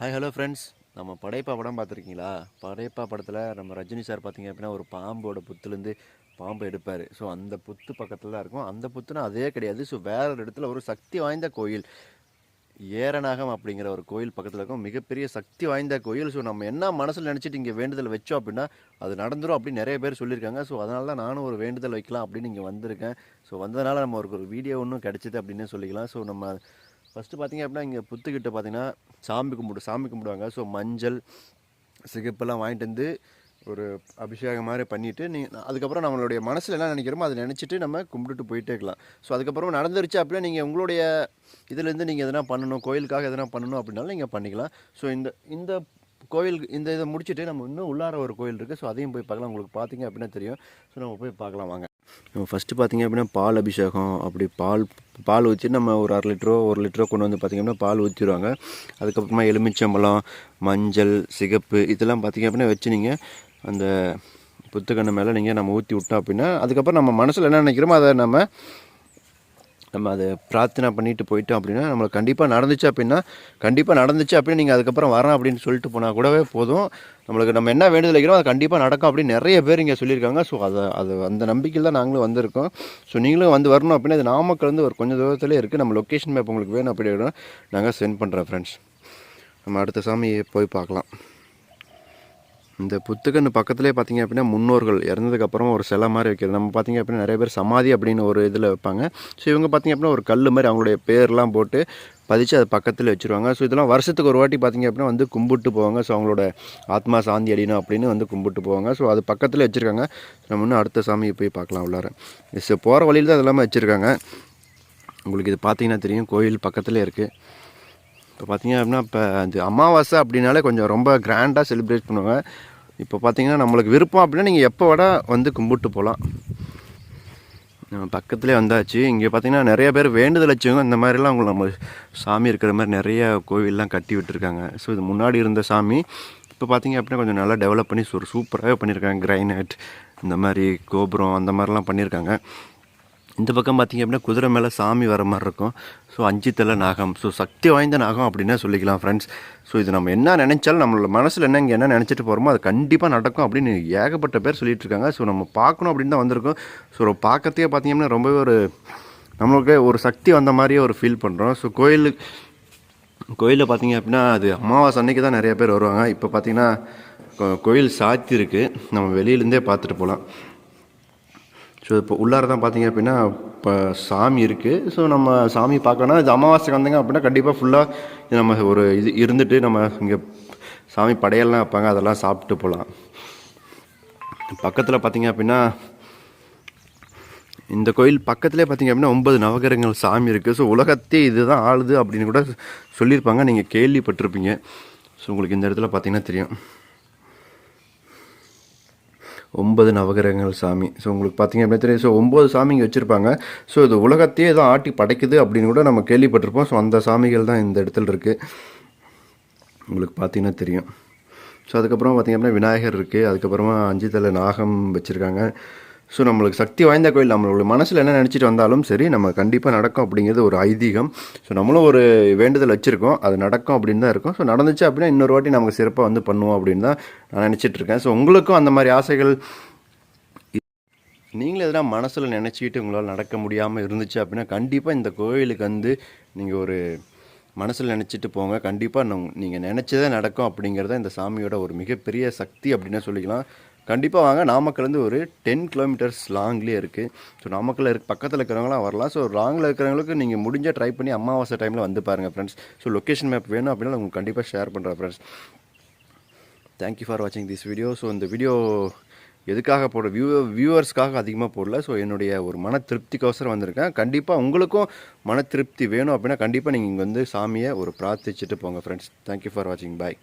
Hi hello friends நம்ம படைப்பா படம் பார்த்துருக்கீங்களா? படைப்பா படத்தில் நம்ம ரஜினி சார் பார்த்தீங்க அப்படின்னா ஒரு பாம்போட புத்துலேருந்து பாம்பு எடுப்பார். ஸோ அந்த புத்து பக்கத்தில் தான் இருக்கும். அந்த புத்துனா அதே கிடையாது. ஸோ வேற ஒரு இடத்துல ஒரு சக்தி வாய்ந்த கோயில். ஏரநாகம் அப்படிங்கிற ஒரு கோயில் பக்கத்தில் இருக்கும். மிகப்பெரிய சக்தி வாய்ந்த கோயில். ஸோ நம்ம என்ன மனசில் நினச்சிட்டு இங்கே வேண்டுதல் வச்சோம் அப்படின்னா அது நடந்துடும் அப்படின்னு நிறைய பேர் சொல்லியிருக்காங்க. ஸோ அதனால தான் நானும் ஒரு வேண்டுதல் வைக்கலாம் அப்படின்னு இங்கே வந்திருக்கேன். ஸோ வந்ததுனால நம்ம ஒரு ஒரு வீடியோ ஒன்றும் கிடச்சிது அப்படின்னு சொல்லிக்கலாம். ஸோ நம்ம ஃபஸ்ட்டு பார்த்தீங்க அப்படின்னா இங்கே புத்துக்கிட்ட பார்த்தீங்கன்னா சாமி கும்பிடு சாமி கும்பிடுவாங்க. ஸோ மஞ்சள் சிகப்பெல்லாம் வாங்கிட்டு வந்து ஒரு அபிஷேகம் மாதிரி பண்ணிவிட்டு நீ அதுக்கப்புறம் நம்மளுடைய மனசில் என்ன நினைக்கிறோமோ அதை நினச்சிட்டு நம்ம கும்பிட்டுட்டு போயிட்டே இருக்கலாம். ஸோ அதுக்கப்புறம் நடந்துருச்சு அப்படின்னா நீங்கள் உங்களுடைய இதுலேருந்து நீங்கள் எதனா பண்ணணும் கோயிலுக்காக எதனா பண்ணணும் அப்படின்னாலும் நீங்கள் பண்ணிக்கலாம். ஸோ இந்த இந்த கோயில் இந்த இதை முடிச்சுட்டு நம்ம இன்னும் உள்ளார ஒரு கோயில் இருக்குது ஸோ அதையும் போய் பார்க்கலாம். உங்களுக்கு பார்த்தீங்க அப்படின்னா தெரியும். ஸோ நம்ம போய் பார்க்கலாம் வாங்க. நம்ம ஃபஸ்ட்டு பார்த்தீங்க அப்படின்னா பால் அபிஷேகம். அப்படி பால் பால் ஊற்றி நம்ம ஒரு அரை லிட்டரோ ஒரு லிட்டரோ கொண்டு வந்து பார்த்திங்கன்னா பால் ஊற்றிடுவாங்க அதுக்கப்புறமா எலுமிச்சம்பழம் மஞ்சள் சிகப்பு இதெல்லாம் பார்த்திங்க அப்படின்னா வச்சு நீங்கள் அந்த புத்துக்கண்ணு மேலே நீங்கள் நம்ம ஊற்றி விட்டோம் அப்படின்னா அதுக்கப்புறம் நம்ம மனசில் என்ன நினைக்கிறோமோ அதை நம்ம நம்ம அதை பிரார்த்தனை பண்ணிட்டு போயிட்டோம் அப்படின்னா நம்மளுக்கு கண்டிப்பாக நடந்துச்சு அப்படின்னா கண்டிப்பாக நடந்துச்சு அப்படின்னு நீங்கள் அதுக்கப்புறம் வரேன் அப்படின்னு சொல்லிட்டு போனால் கூடவே போதும். நம்மளுக்கு நம்ம என்ன வேண்டுதல் வைக்கிறோம் அது கண்டிப்பாக நடக்கும் அப்படின்னு நிறைய பேர் இங்கே சொல்லியிருக்காங்க. ஸோ அதை அது அந்த நம்பிக்கையில் தான் நாங்களும் வந்திருக்கோம். ஸோ நீங்களும் வந்து வரணும் அப்படின்னா அது நாமக்கல் வந்து ஒரு கொஞ்சம் தூரத்துலேயே இருக்குது நம்ம லொக்கேஷன் மேப் உங்களுக்கு வேணும் அப்படின்னா நாங்கள் சென்ட் பண்ணுறோம் ஃப்ரெண்ட்ஸ் நம்ம அடுத்த சாமியை போய் பார்க்கலாம். இந்த புத்துக்கன்று பக்கத்துலேயே பார்த்தீங்க அப்படின்னா முன்னோர்கள் இறந்ததுக்கப்புறமா ஒரு சிலை மாதிரி வைக்கிறது. நம்ம பார்த்தீங்க அப்படின்னா நிறைய பேர் சமாதி அப்படின்னு ஒரு இதில் வைப்பாங்க. ஸோ இவங்க பார்த்தீங்க அப்படின்னா ஒரு கல் மாதிரி அவங்களுடைய பேர்லாம் போட்டு பதிச்சு அது பக்கத்தில் வச்சுருவாங்க. ஸோ இதெல்லாம் வருஷத்துக்கு ஒரு வாட்டி பார்த்தீங்க அப்படின்னா வந்து கும்பிட்டு போவாங்க. ஸோ அவங்களோட ஆத்மா சாந்தி அடிணும் அப்படின்னு வந்து கும்பிட்டு போவாங்க. ஸோ அது பக்கத்தில் வச்சுருக்காங்க. நம்ம இன்னும் அடுத்த சாமியை போய் பார்க்கலாம் உள்ளார. ஸோ போகிற வழியில் தான் இதெல்லாமே வச்சுருக்காங்க. உங்களுக்கு இது பார்த்தீங்கன்னா தெரியும். கோயில் பக்கத்தில் இருக்குது இப்போ பார்த்தீங்க அப்படின்னா இப்போ அந்த அமாவாசை அப்படின்னாலே கொஞ்சம் ரொம்ப கிராண்டாக செலிப்ரேட் பண்ணுவாங்க. இப்போ பார்த்தீங்கன்னா நம்மளுக்கு விருப்பம் அப்படின்னா நீங்கள் எப்போ வட வந்து கும்பிட்டு போகலாம். நம்ம பக்கத்துலேயே வந்தாச்சு. இங்கே பார்த்தீங்கன்னா நிறைய பேர் வேண்டுதல் வச்சவங்க இந்த மாதிரிலாம் அவங்க நம்ம சாமி இருக்கிற மாதிரி நிறைய கோவில்லாம் கட்டி விட்டுருக்காங்க. ஸோ இது முன்னாடி இருந்த சாமி. இப்போ பார்த்தீங்க அப்படின்னா கொஞ்சம் நல்லா டெவலப் பண்ணி ஒரு சூப்பராகவே பண்ணியிருக்காங்க. கிரைனைட் இந்த மாதிரி கோபுரம் அந்த மாதிரிலாம் பண்ணியிருக்காங்க. இந்த பக்கம் பார்த்தீங்க அப்படின்னா குதிரை மேலே சாமி வர மாதிரி இருக்கும். ஸோ அஞ்சு தலை நாகம். ஸோ சக்தி வாய்ந்த நாகம் அப்படின்னே சொல்லிக்கலாம் ஃப்ரெண்ட்ஸ் ஸோ இது நம்ம என்ன நினைச்சாலும் நம்மளோட மனசில் என்ன இங்கே என்ன நினச்சிட்டு போகிறோமோ அது கண்டிப்பாக நடக்கும் அப்படின்னு ஏகப்பட்ட பேர் சொல்லிகிட்டு இருக்காங்க. ஸோ நம்ம பார்க்கணும் அப்படின்னு தான் வந்திருக்கோம். ஸோ பார்க்கறதே அப்படின்னா ரொம்பவே ஒரு நம்மளுக்கு ஒரு சக்தி வந்த மாதிரியே ஒரு ஃபீல் பண்ணுறோம் ஸோ கோயிலுக்கு கோயிலில் பார்த்திங்க அப்படின்னா அது அமாவாசை அன்னைக்கு தான் நிறைய பேர் வருவாங்க. இப்போ பார்த்திங்கன்னா கோ- கோயில் சாத்தி இருக்குது நம்ம வெளியிலேருந்தே பார்த்துட்டு போகலாம். ஸோ இப்போ உள்ளார தான் பார்த்தீங்க அப்படின்னா இப்போ சாமி இருக்குது ஸோ நம்ம சாமி பார்க்கணும்னா இது அமாவாசைக்கு வந்தீங்க அப்படின்னா கண்டிப்பாக ஃபுல்லாக நம்ம ஒரு இது இருந்துட்டு நம்ம இங்கே சாமி படையல்லாம் வைப்பாங்க அதெல்லாம் சாப்பிட்டு போகலாம் பக்கத்தில் பார்த்தீங்க அப்படின்னா இந்த கோயில் பக்கத்துலேயே பார்த்தீங்க அப்படின்னா ஒன்பது நவகிரகங்கள் சாமி இருக்குது ஸோ உலகத்தே இதுதான் ஆளுது அப்படின்னு கூட சொல்லியிருப்பாங்க. நீங்கள் கேள்விப்பட்டிருப்பீங்க. ஸோ உங்களுக்கு இந்த இடத்துல பார்த்தீங்கன்னா தெரியும். ஒன்பது நவகிரகங்கள் சாமி. ஸோ உங்களுக்கு பார்த்தீங்க அப்படின்னா தெரியும். ஸோ ஒம்பது சாமி இங்கே வச்சுருப்பாங்க. ஸோ இது உலகத்தையே தான் ஆட்டி படைக்குது அப்படின்னு கூட நம்ம கேள்விப்பட்டிருப்போம். ஸோ அந்த சாமிகள் தான் இந்த இடத்துல இருக்குது உங்களுக்கு பார்த்தீங்கன்னா தெரியும். ஸோ அதுக்கப்புறம் பார்த்தீங்க அப்படின்னா விநாயகர் இருக்குது அதுக்கப்புறமா அஞ்சு தலை நாகம் வச்சுருக்காங்க. ஸோ நம்மளுக்கு சக்தி வாய்ந்த கோயில் நம்மளோட மனசில் என்ன நினச்சிட்டு வந்தாலும் சரி நம்ம கண்டிப்பாக நடக்கும் அப்படிங்கிறது ஒரு ஐதீகம். ஸோ நம்மளும் ஒரு வேண்டுதல் வச்சுருக்கோம். அது நடக்கும் அப்படின்னு தான் இருக்கும். ஸோ நடந்துச்சு அப்படின்னா இன்னொரு வாட்டி நமக்கு சிறப்பாக வந்து பண்ணுவோம் அப்படின்னு தான் நான் நினச்சிட்டு இருக்கேன். ஸோ உங்களுக்கும் அந்த மாதிரி ஆசைகள் நீங்களும் எதனா மனசில் நினச்சிக்கிட்டு உங்களால் நடக்க முடியாமல் இருந்துச்சு அப்படின்னா கண்டிப்பாக இந்த கோயிலுக்கு வந்து நீங்கள் ஒரு மனசில் நினச்சிட்டு போங்க. கண்டிப்பாக நீங்கள் நினச்சதே நடக்கும் அப்படிங்கிறத இந்த சாமியோட ஒரு மிகப்பெரிய சக்தி அப்படின்னு சொல்லிக்கலாம். கண்டிப்பாக வாங்க. நாமக்கல்லேருந்து ஒரு டென் கிலோமீட்டர்ஸ் லாங்லேயே இருக்குது ஸோ நாமக்கல்ல இருக்க பக்கத்தில் இருக்கிறவங்களாம் வரலாம். ஸோ லாங்கில் இருக்கிறவங்களுக்கு நீங்கள் முடிஞ்ச ட்ரை பண்ணி அமாவாசை டைமில் வந்து பாருங்கள் ஃப்ரெண்ட்ஸ் ஸோ லொக்கேஷன் மேப் வேணும் அப்படின்னா உங்களுக்கு கண்டிப்பாக ஷேர் பண்ணுறேன் ஃப்ரெண்ட்ஸ் தேங்க்யூ ஃபார் வாட்சிங் திஸ் வீடியோ ஸோ இந்த வீடியோ எதுக்காக போட வியூ வியூவர்ஸ்க்காக அதிகமாக போடல. ஸோ என்னுடைய ஒரு மன திருப்திக்கோசரம் வந்திருக்கேன். கண்டிப்பாக உங்களுக்கும் மன திருப்தி வேணும் அப்படின்னா கண்டிப்பாக நீங்கள் இங்கே வந்து சாமியை ஒரு பிரார்த்திச்சுட்டு போங்க ஃப்ரெண்ட்ஸ் தேங்க்யூ ஃபார் வாட்சிங் பாய்